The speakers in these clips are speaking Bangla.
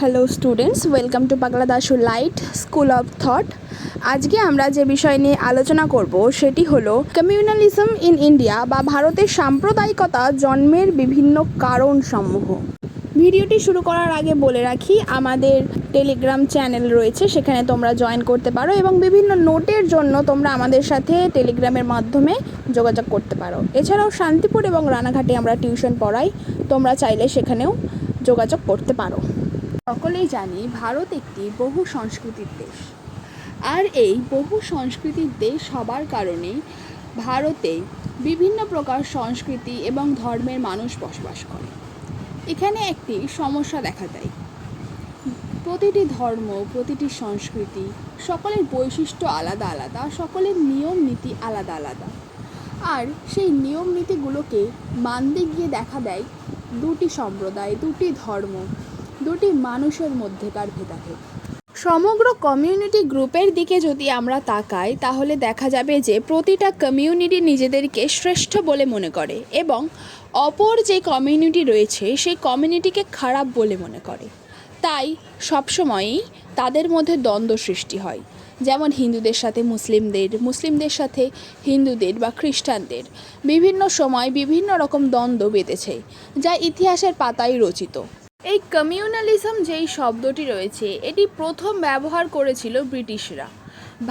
Hello students welcome to Pagla Dasu light school of thought আজকে আমরা যে বিষয় নিয়ে আলোচনা করব, সেটি হলো কমিউনালিজম ইন ইন্ডিয়া বা ভারতের সাম্প্রদায়িকতা জন্মের বিভিন্ন কারণ সমূহ ভিডিওটি শুরু করার আগে বলে রাখি, আমাদের টেলিগ্রাম চ্যানেল রয়েছে, সেখানে তোমরা জয়েন করতে পারো এবং বিভিন্ন নোটের জন্য তোমরা আমাদের সাথে টেলিগ্রামের মাধ্যমে যোগাযোগ করতে পারো। এছাড়াও শান্তিপুর এবং রানাঘাটে আমরা টিউশন পড়াই, তোমরা চাইলে সেখানেও যোগাযোগ করতে পারো। সকলেই জানি ভারত একটি বহু সংস্কৃতির দেশ। আর এই বহু সংস্কৃতির দেশ হবার কারণে ভারতে বিভিন্ন প্রকার সংস্কৃতি এবং ধর্মের মানুষ বসবাস করে। এখানে একটি সমস্যা দেখা দেয়। প্রতিটি ধর্ম, প্রতিটি সংস্কৃতি সকলের বৈশিষ্ট্য আলাদা আলাদা, সকলের নিয়ম নীতি আলাদা আলাদা। আর সেই নিয়ম নীতিগুলোকে মানতে গিয়ে দেখা দেয় দুটি সম্প্রদায়, দুটি ধর্ম। দুটি মানুষের মধ্যেকার ভেদাভেদ। সমগ্র কমিউনিটি গ্রুপের দিকে যদি আমরা তাকাই, তাহলে দেখা যাবে যে প্রতিটা কমিউনিটি নিজেদেরকে শ্রেষ্ঠ বলে মনে করে এবং অপর যে কমিউনিটি রয়েছে, সেই কমিউনিটিকে খারাপ বলে মনে করে। তাই সবসময়ই তাদের মধ্যে দ্বন্দ্ব সৃষ্টি হয়। যেমন হিন্দুদের সাথে মুসলিমদের মুসলিমদের সাথে হিন্দুদের বা খ্রিস্টানদের বিভিন্ন সময় বিভিন্ন রকম দ্বন্দ্ব বেঁধেছে, যা ইতিহাসের পাতায় রচিত। এই কমিউনালিজম যেই শব্দটি রয়েছে, এটি প্রথম ব্যবহার করেছিল ব্রিটিশরা।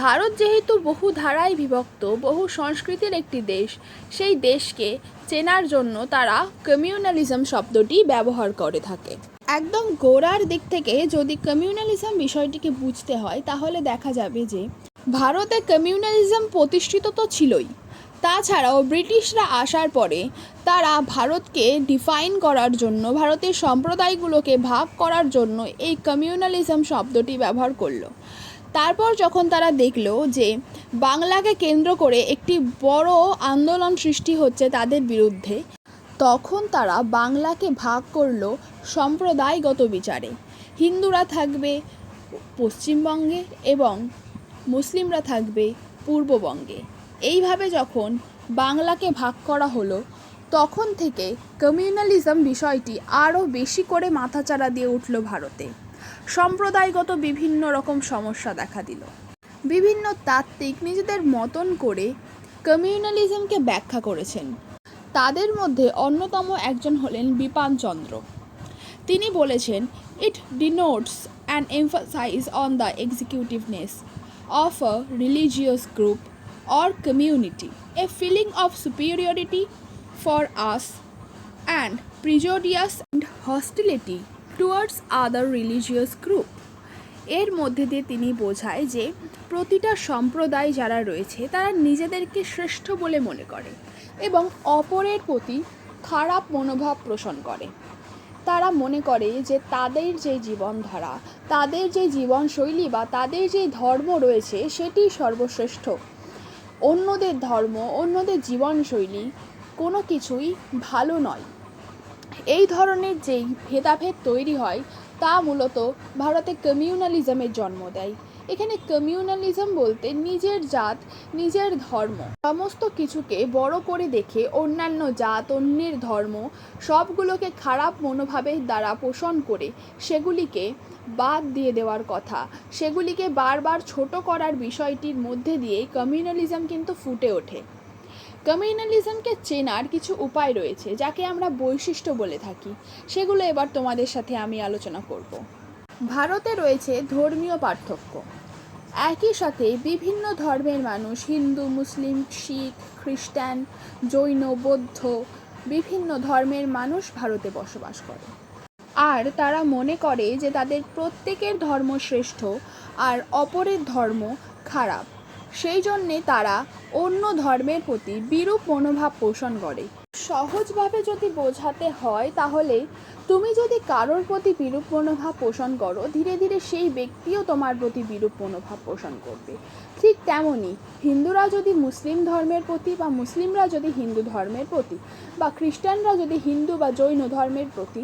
ভারত যেহেতু বহু ধারায় বিভক্ত, বহু সংস্কৃতির একটি দেশ, সেই দেশকে চেনার জন্য তারা কমিউনালিজম শব্দটি ব্যবহার করে থাকে। একদম গোড়ার দিক থেকে যদি কমিউনালিজম বিষয়টিকে বুঝতে হয়, তাহলে দেখা যাবে যে ভারতে কমিউনালিজম প্রতিষ্ঠিত তো ছিলই। তাছাড়াও ব্রিটিশরা আসার পরে তারা ভারতকে ডিফাইন করার জন্য, ভারতের সম্প্রদায়গুলোকে ভাগ করার জন্য এই কমিউনালিজম শব্দটি ব্যবহার করল। তারপর যখন তারা দেখল যে বাংলাকে কেন্দ্র করে একটি বড় আন্দোলন সৃষ্টি হচ্ছে তাদের বিরুদ্ধে, তখন তারা বাংলাকে ভাগ করল সম্প্রদায়গত বিচারে। হিন্দুরা থাকবে পশ্চিমবঙ্গে এবং মুসলিমরা থাকবে পূর্ববঙ্গে। এইভাবে যখন বাংলাকে ভাগ করা হলো, তখন থেকে কমিউনালিজম বিষয়টি আরও বেশি করে মাথাচাড়া দিয়ে উঠল ভারতে। সম্প্রদায়গত বিভিন্ন রকম সমস্যা দেখা দিল। বিভিন্ন তাত্ত্বিক নিজেদের মতন করে কমিউনালিজমকে ব্যাখ্যা করেছেন। তাদের মধ্যে অন্যতম একজন হলেন বিপান চন্দ্র। তিনি বলেছেন it denotes and emphasise on the exclusiveness of a religious group or community a feeling of superiority for us and prejudicious and hostility towards other religious group এর মধ্যে দিয়ে তিনি বোঝায় যে প্রতিটা সম্প্রদায় যারা রয়েছে, তারা নিজেদেরকে শ্রেষ্ঠ বলে মনে করে এবং অপরের প্রতি খারাপ মনোভাব পোষণ করে। তারা মনে করে যে তাদের যে জীবনধারা, তাদের যে জীবনশৈলী বা তাদের যে ধর্ম রয়েছে, সেটি সর্বশ্রেষ্ঠ। অন্যদের ধর্ম, অন্যদের জীবনশৈলী কোনো কিছুই ভালো নয়। এই ধরনের যেই ভেদাভেদ তৈরি হয়, তা মূলত ভারতে কমিউনালিজমের জন্ম দেয়। এখানে কমিউনালিজম বলতে নিজের জাত, নিজের ধর্ম। সমস্ত কিছুকে বড় করে দেখে অন্যান্য জাত, অন্যের ধর্ম, সবগুলোকে খারাপ মনোভাবের দ্বারা পোষণ করে সেগুলিকে বাদ দিয়ে দেওয়ার কথা। সেগুলিকে বারবার ছোট করার বিষয়টির মধ্যে দিয়েই কমিউনালিজম কিন্তু ফুটে ওঠে। কমিউনালিজমকে চেনার কিছু উপায় রয়েছে, যাকে আমরা বৈশিষ্ট্য বলে থাকি। সেগুলো এবার তোমাদের সাথে আমি আলোচনা করব। ভারতে রয়েছে ধর্মীয় পার্থক্য। একই সাথে বিভিন্ন ধর্মের মানুষ, হিন্দু, মুসলিম, শিখ, খ্রিস্টান, জৈন, বৌদ্ধ, বিভিন্ন ধর্মের মানুষ ভারতে বসবাস করে। আর তারা মনে করে যে তাদের প্রত্যেকের ধর্ম শ্রেষ্ঠ আর অপরের ধর্ম খারাপ। সেই জন্যে তারা অন্য ধর্মের প্রতি বিরূপ মনোভাব পোষণ করে। সহজভাবে যদি বোঝাতে হয় তাহলে তুমি যদি কারোর প্রতি বিরূপ মনোভাব পোষণ করো, ধীরে ধীরে সেই ব্যক্তিও তোমার প্রতি বিরূপ মনোভাব পোষণ করবে। ঠিক তেমনই হিন্দুরা যদি মুসলিম ধর্মের প্রতি বা মুসলিমরা যদি হিন্দু ধর্মের প্রতি বা খ্রিস্টানরা যদি হিন্দু বা জৈন ধর্মের প্রতি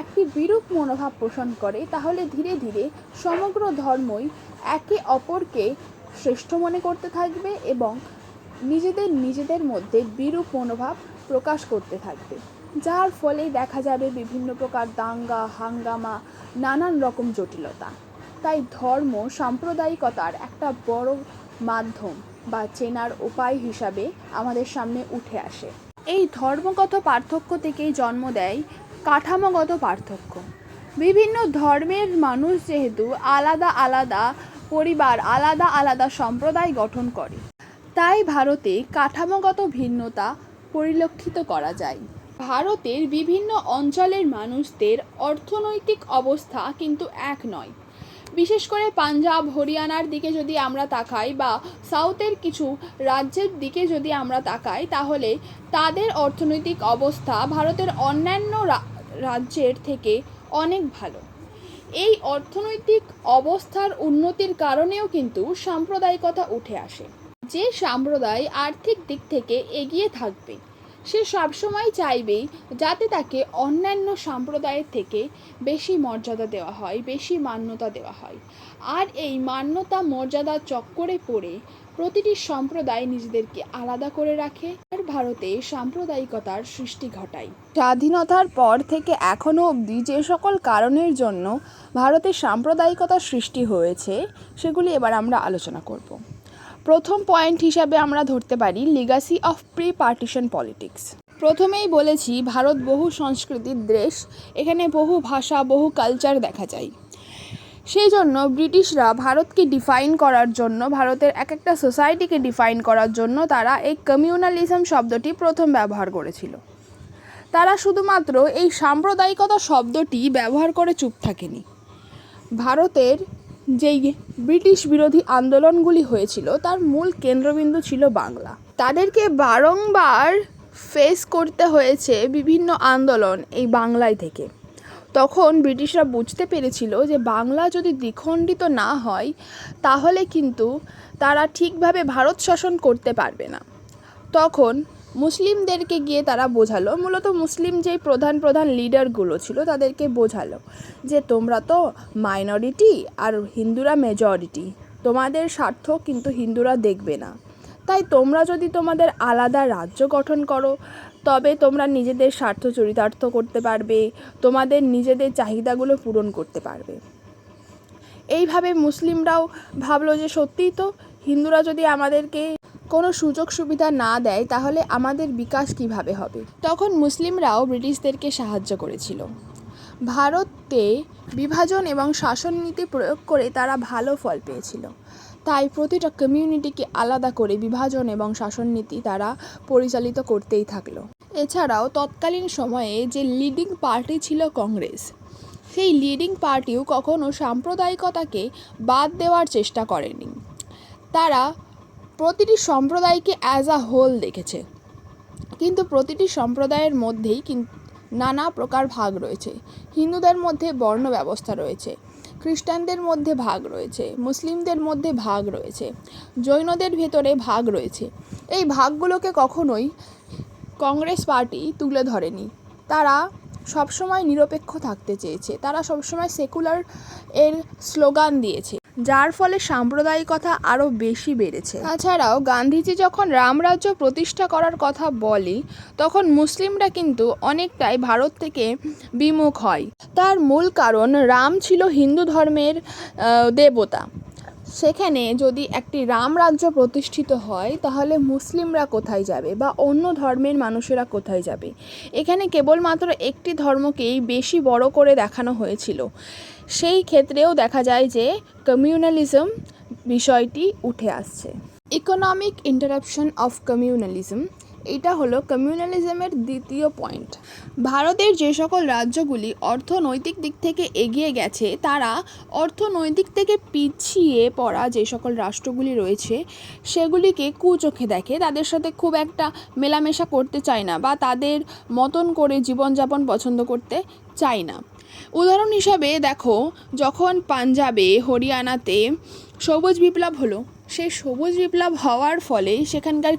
একটি বিরূপ মনোভাব পোষণ করে, তাহলে ধীরে ধীরে সমগ্র ধর্মই একে অপরকে শ্রেষ্ঠ মনে করতে থাকবে এবং নিজেদের নিজেদের মধ্যে বিরূপ মনোভাব প্রকাশ করতে থাকবে। যার ফলে দেখা যাবে বিভিন্ন প্রকার দাঙ্গা, হাঙ্গামা, নানান রকম জটিলতা। তাই ধর্ম সাম্প্রদায়িকতার একটা বড় মাধ্যম বা চেনার উপায় হিসাবে আমাদের সামনে উঠে আসে। এই ধর্মগত পার্থক্য থেকেই জন্ম দেয় কাঠামোগত পার্থক্য। বিভিন্ন ধর্মের মানুষ যেহেতু আলাদা আলাদা পরিবার, আলাদা আলাদা সম্প্রদায় গঠন করে, তাই ভারতে কাঠামোগত ভিন্নতা পরিলক্ষিত করা যায়। ভারতের বিভিন্ন অঞ্চলের মানুষদের অর্থনৈতিক অবস্থা কিন্তু এক নয়। বিশেষ করে পাঞ্জাব, হরিয়ানার দিকে যদি আমরা তাকাই বা সাউথের কিছু রাজ্যের দিকে যদি আমরা তাকাই, তাহলে তাদের অর্থনৈতিক অবস্থা ভারতের অন্যান্য রাজ্যের থেকে অনেক ভালো। এই অর্থনৈতিক অবস্থার উন্নতির কারণেও কিন্তু সাম্প্রদায়িকতা উঠে আসে। যে সম্প্রদায় আর্থিক দিক থেকে এগিয়ে থাকবে, সে সবসময় চাইবে যাতে তাকে অন্যান্য সম্প্রদায়ের থেকে বেশি মর্যাদা দেওয়া হয়, বেশি মান্যতা দেওয়া হয়। আর এই মান্যতা, মর্যাদা চক্করে পড়ে প্রতিটি সম্প্রদায় নিজেদেরকে আলাদা করে রাখে। আর ভারতে সাম্প্রদায়িকতার সৃষ্টি ঘটায়। স্বাধীনতার পর থেকে এখনও অবধি যে সকল কারণের জন্য ভারতে সাম্প্রদায়িকতার সৃষ্টি হয়েছে, সেগুলি এবার আমরা আলোচনা করব। প্রথম পয়েন্ট হিসাবে আমরা ধরতে পারি legacy of pre partition politics প্রথমেই বলেছি ভারত বহু সংস্কৃতির দেশ, এখানে বহু ভাষা, বহু কালচার দেখা যায়। সেই জন্য ব্রিটিশরা ভারতকে ডিফাইন করার জন্য, ভারতের এক একটা সোসাইটিকে ডিফাইন করার জন্য তারা এই কমিউনালিজম শব্দটি প্রথম ব্যবহার করেছিল। তারা শুধুমাত্র এই সাম্প্রদায়িকতা শব্দটি ব্যবহার করে চুপ থাকেনি। ভারতের যেই ব্রিটিশ বিরোধী আন্দোলনগুলি হয়েছিল, তার মূল কেন্দ্রবিন্দু ছিল বাংলা। তাদেরকে বারংবার ফেস করতে হয়েছে বিভিন্ন আন্দোলন এই বাংলায় থেকে। তখন ব্রিটিশরা বুঝতে পেরেছিল যে বাংলা যদি দ্বিখণ্ডিত না হয়, তাহলে কিন্তু তারা ঠিকভাবে ভারত শাসন করতে পারবে না। তখন মুসলিমদেরকে গিয়ে তারা বোঝালো। মূলত মুসলিম যেই প্রধান প্রধান লিডারগুলো ছিল তাদেরকে বোঝালো যে তোমরা তো মাইনরিটি আর হিন্দুরা মেজরিটি তোমাদের স্বার্থ কিন্তু হিন্দুরা দেখবে না। তাই তোমরা যদি তোমাদের আলাদা রাজ্য গঠন করো, তবে তোমরা নিজেদের স্বার্থ চরিতার্থ করতে পারবে, তোমাদের নিজেদের চাহিদাগুলো পূরণ করতে পারবে। এইভাবে মুসলিমরাও ভাবলো যে সত্যিই তো হিন্দুরা যদি আমাদেরকে কোনো সুযোগ সুবিধা না দেয়, তাহলে আমাদের বিকাশ কীভাবে হবে? তখন মুসলিমরাও ব্রিটিশদেরকে সাহায্য করেছিল। ভারতে বিভাজন এবং শাসন নীতি প্রয়োগ করে তারা ভালো ফল পেয়েছিল। তাই প্রতিটা কমিউনিটিকে আলাদা করে বিভাজন এবং শাসন নীতি তারা পরিচালিত করতেই থাকল। এছাড়াও তৎকালীন সময়ে যে লিডিং পার্টি ছিল কংগ্রেস, সেই লিডিং পার্টিও কখনো সাম্প্রদায়িকতাকে বাদ দেওয়ার চেষ্টা করেনি। তারা প্রতিটি সম্প্রদায়কে অ্যাজ আ হোল দেখেছে। কিন্তু প্রতিটি সম্প্রদায়ের মধ্যেই নানা প্রকার ভাগ রয়েছে। হিন্দুদের মধ্যে বর্ণ ব্যবস্থা রয়েছে। খ্রিস্টানদের মধ্যে ভাগ রয়েছে। মুসলিমদের মধ্যে ভাগ রয়েছে। জৈনদের ভেতরে ভাগ রয়েছে। এই ভাগগুলোকে কখনোই কংগ্রেস পার্টি তুলে ধরেনি। তারা সবসময় নিরপেক্ষ থাকতে চেয়েছে। তারা সবসময় সেকুলার এর স্লোগান দিয়েছে। যার ফলে সাম্প্রদায়িকতা আরও বেশি বেড়েছে। তাছাড়াও গান্ধীজি যখন রামরাজ্য প্রতিষ্ঠা করার কথা বলে, তখন মুসলিমরা কিন্তু অনেকটাই ভারত থেকে বিমুখ হয়। তার মূল কারণ রাম ছিল হিন্দু ধর্মের দেবতা। সেখানে যদি একটি রাম রাজ্য প্রতিষ্ঠিত হয়, তাহলে মুসলিমরা কোথায় যাবে বা অন্য ধর্মের মানুষেরা কোথায় যাবে? এখানে কেবলমাত্র একটি ধর্মকেই বেশি বড় করে দেখানো হয়েছিল। সেই ক্ষেত্রেও দেখা যায় যে কমিউনালিজম বিষয়টি উঠে আসছে। ইকোনমিক ইন্টারাপশন অফ কমিউনালিজম এটা হলো কমিউনালিজমের দ্বিতীয় পয়েন্ট। ভারতের যে সকল রাজ্যগুলি অর্থনৈতিক দিক থেকে এগিয়ে গেছে, তারা অর্থনৈতিক থেকে পিছিয়ে পড়া যে সকল রাষ্ট্রগুলি রয়েছে, সেগুলিকে কুচোখে দেখে, তাদের সাথে খুব একটা মেলামেশা করতে চায় না বা তাদের মতন করে জীবনযাপন পছন্দ করতে চায় না। উদাহরণ হিসাবে দেখো, যখন পাঞ্জাবে, হরিয়ানাতে সবুজ বিপ্লব হলো, সেই সবুজ বিপ্লব হওয়ার ফলে সেখানকার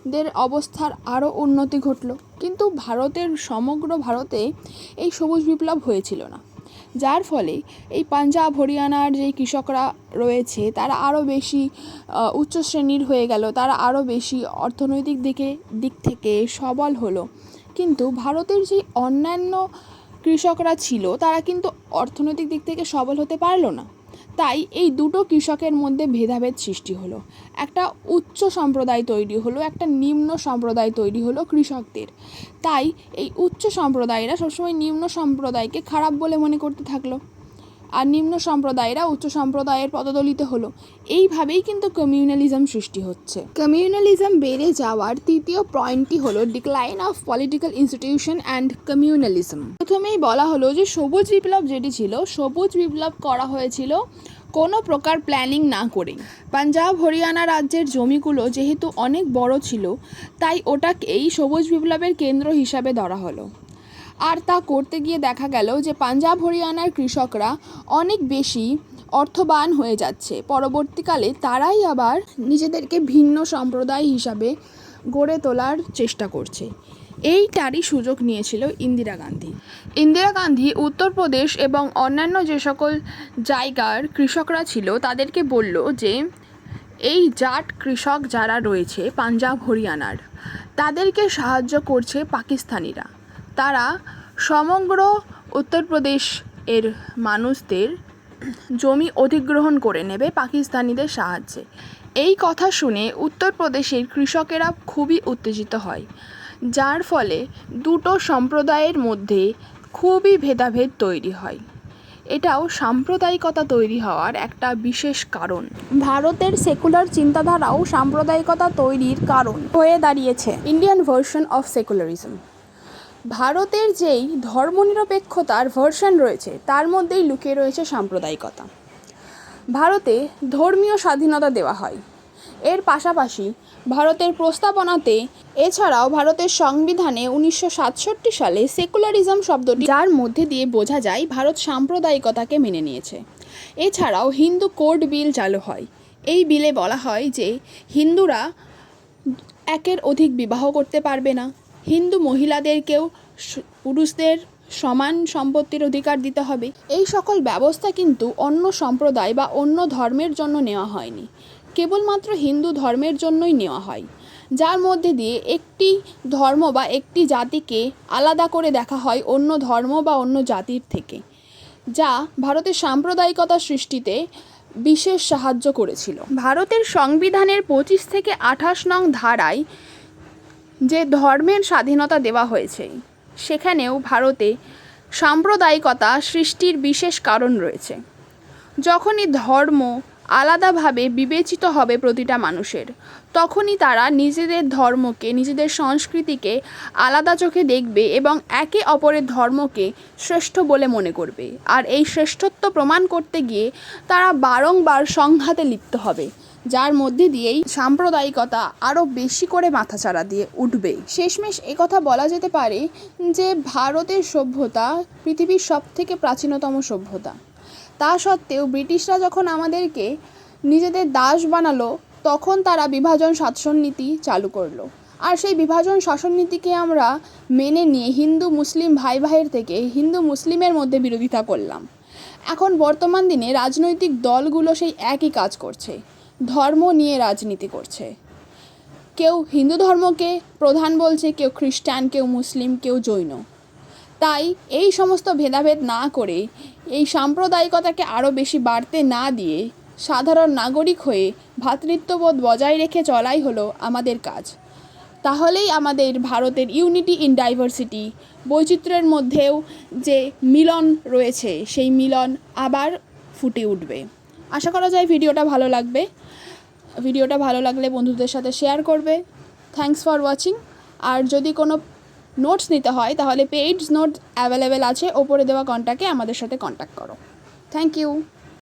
কৃষকদের অবস্থার আরও উন্নতি ঘটলো। কিন্তু ভারতের সমগ্র ভারতে এই সবুজ বিপ্লব হয়েছিল না। যার ফলে এই পাঞ্জাব, হরিয়ানার যে কৃষকরা রয়েছে, তারা আরও বেশি উচ্চ শ্রেণির হয়ে গেল। তারা আরও বেশি অর্থনৈতিক দিকে, দিক থেকে সবল হলো। কিন্তু ভারতের যে অন্যান্য কৃষকরা ছিল, তারা কিন্তু অর্থনৈতিক দিক থেকে সবল হতে পারল না। তাই এই দুটো কৃষকের মধ্যে ভেদাভেদ সৃষ্টি হলো। একটা উচ্চ সম্প্রদায় তৈরি হলো, একটা নিম্ন সম্প্রদায় তৈরি হলো কৃষকদের। তাই এই উচ্চ সম্প্রদায়রা সবসময় নিম্ন সম্প্রদায়কে খারাপ বলে মনে করতে থাকল। আর নিম্ন সম্প্রদায়েরা উচ্চ সম্প্রদায়ের পদদলিত হলো। এইভাবেই কিন্তু কমিউনালিজম সৃষ্টি হচ্ছে। কমিউনালিজম বেড়ে যাওয়ার তৃতীয় পয়েন্টটি হলো decline of political institution and communalism প্রথমেই বলা হলো যে সবুজ বিপ্লব যেটি ছিল সবুজ বিপ্লব করা হয়েছিল কোনো প্রকার প্ল্যানিং না করে পাঞ্জাব হরিয়ানা রাজ্যের জমিগুলো যেহেতু অনেক বড় ছিল তাই ওটাকেই সবুজ বিপ্লবের কেন্দ্র হিসাবে ধরা হলো। আর তা করতে গিয়ে দেখা গেল যে পাঞ্জাব, হরিয়ানার কৃষকরা অনেক বেশি অর্থবান হয়ে যাচ্ছে। পরবর্তীকালে তারাই আবার নিজেদেরকে ভিন্ন সম্প্রদায় হিসাবে গড়ে তোলার চেষ্টা করছে। এইটারই সুযোগ নিয়েছিল ইন্দিরা গান্ধী। ইন্দিরা গান্ধী উত্তরপ্রদেশ এবং অন্যান্য যে সকল জায়গার কৃষকরা ছিল তাদেরকে বলল যে, এই জাট কৃষক যারা রয়েছে পাঞ্জাব, হরিয়ানার, তাদেরকে সাহায্য করছে পাকিস্তানিরা। তারা সমগ্র উত্তরপ্রদেশ এর মানুষদের জমি অধিগ্রহণ করে নেবে পাকিস্তানিদের সাহায্যে। এই কথা শুনে উত্তরপ্রদেশের কৃষকেরা খুবই উত্তেজিত হয়, যার ফলে দুটো সম্প্রদায়ের মধ্যে খুবই ভেদাভেদ তৈরি হয়। এটাও সাম্প্রদায়িকতা তৈরি হওয়ার একটা বিশেষ কারণ। ভারতের সেকুলার চিন্তাধারাও সাম্প্রদায়িকতা তৈরির কারণ হয়ে দাঁড়িয়েছে। Indian version of secularism. ভারতের যেই ধর্মনিরপেক্ষতার ভার্সন রয়েছে, তার মধ্যেই লুকিয়ে রয়েছে সাম্প্রদায়িকতা। ভারতে ধর্মীয় স্বাধীনতা দেওয়া হয়। এর পাশাপাশি ভারতের প্রস্তাবনাতে এছাড়াও ভারতের সংবিধানে উনিশশো সাতষট্টি সালে সেকুলারিজম শব্দটি যার মধ্যে দিয়ে বোঝা যায় ভারত সাম্প্রদায়িকতাকে মেনে নিয়েছে। এছাড়াও হিন্দু কোড বিল চালু হয়। এই বিলে বলা হয় যে হিন্দুরা একের অধিক বিবাহ করতে পারবে না। হিন্দু মহিলাদেরকেও পুরুষদের সমান সম্পত্তির অধিকার দিতে হবে। এই সকল ব্যবস্থা কিন্তু অন্য সম্প্রদায় বা অন্য ধর্মের জন্য নেওয়া হয়নি। কেবলমাত্র হিন্দু ধর্মের জন্যই নেওয়া হয়। যার মধ্যে দিয়ে একটি ধর্ম বা একটি জাতিকে আলাদা করে দেখা হয় অন্য ধর্ম বা অন্য জাতির থেকে, যা ভারতের সাম্প্রদায়িকতা সৃষ্টিতে বিশেষ সাহায্য করেছিল। ভারতের সংবিধানের পঁচিশ থেকে আঠাশ নং ধারায় যে ধর্মের স্বাধীনতা দেওয়া হয়েছে, সেখানেও ভারতে সাম্প্রদায়িকতা সৃষ্টির বিশেষ কারণ রয়েছে। যখনই ধর্ম আলাদাভাবে বিবেচিত হবে প্রতিটা মানুষের, তখনই তারা নিজেদের ধর্মকে, নিজেদের সংস্কৃতিকে আলাদা চোখে দেখবে এবং একে অপরের ধর্মকে শ্রেষ্ঠ বলে মনে করবে। আর এই শ্রেষ্ঠত্ব প্রমাণ করতে গিয়ে তারা বারংবার সংঘাতে লিপ্ত হবে। যার মধ্যে দিয়েই সাম্প্রদায়িকতা আরও বেশি করে মাথাচাড়া দিয়ে উঠবে। শেষমেশ একথা বলা যেতে পারে যে ভারতের সভ্যতা পৃথিবীর সব থেকে প্রাচীনতম সভ্যতা। তা সত্ত্বেও ব্রিটিশরা যখন আমাদেরকে নিজেদের দাস বানালো, তখন তারা বিভাজন শাসন নীতি চালু করল। আর সেই বিভাজন শাসন নীতিকে আমরা মেনে নিয়ে হিন্দু, মুসলিম ভাই ভাইয়ের থেকে হিন্দু মুসলিমের মধ্যে বিরোধিতা করলাম। এখন বর্তমান দিনে রাজনৈতিক দলগুলো সেই একই কাজ করছে। ধর্ম নিয়ে রাজনীতি করছে। কেউ হিন্দু ধর্মকে প্রধান বলছে, কেউ খ্রিস্টান, কেউ মুসলিম, কেউ জৈন। তাই এই সমস্ত ভেদাভেদ না করে, এই সাম্প্রদায়িকতাকে আরও বেশি বাড়তে না দিয়ে সাধারণ নাগরিক হয়ে ভ্রাতৃত্ববোধ বজায় রেখে চলাই হলো আমাদের কাজ। তাহলেই আমাদের ভারতের ইউনিটি ইন ডাইভার্সিটি বৈচিত্র্যের মধ্যেও যে মিলন রয়েছে, সেই মিলন আবার ফুটে উঠবে। আশা করা যায় ভিডিওটা ভালো লাগবে। ভিডিওটা ভালো লাগলে বন্ধুদের সাথে শেয়ার করবে। থ্যাঙ্কস ফর ওয়াচিং আর যদি কোনো নোটস নিতে হয়, তাহলে পেইডস নোট অ্যাভেলেবেল আছে। ওপরে দেওয়া কন্ট্যাক্টে আমাদের সাথে কন্ট্যাক্ট করো। Thank you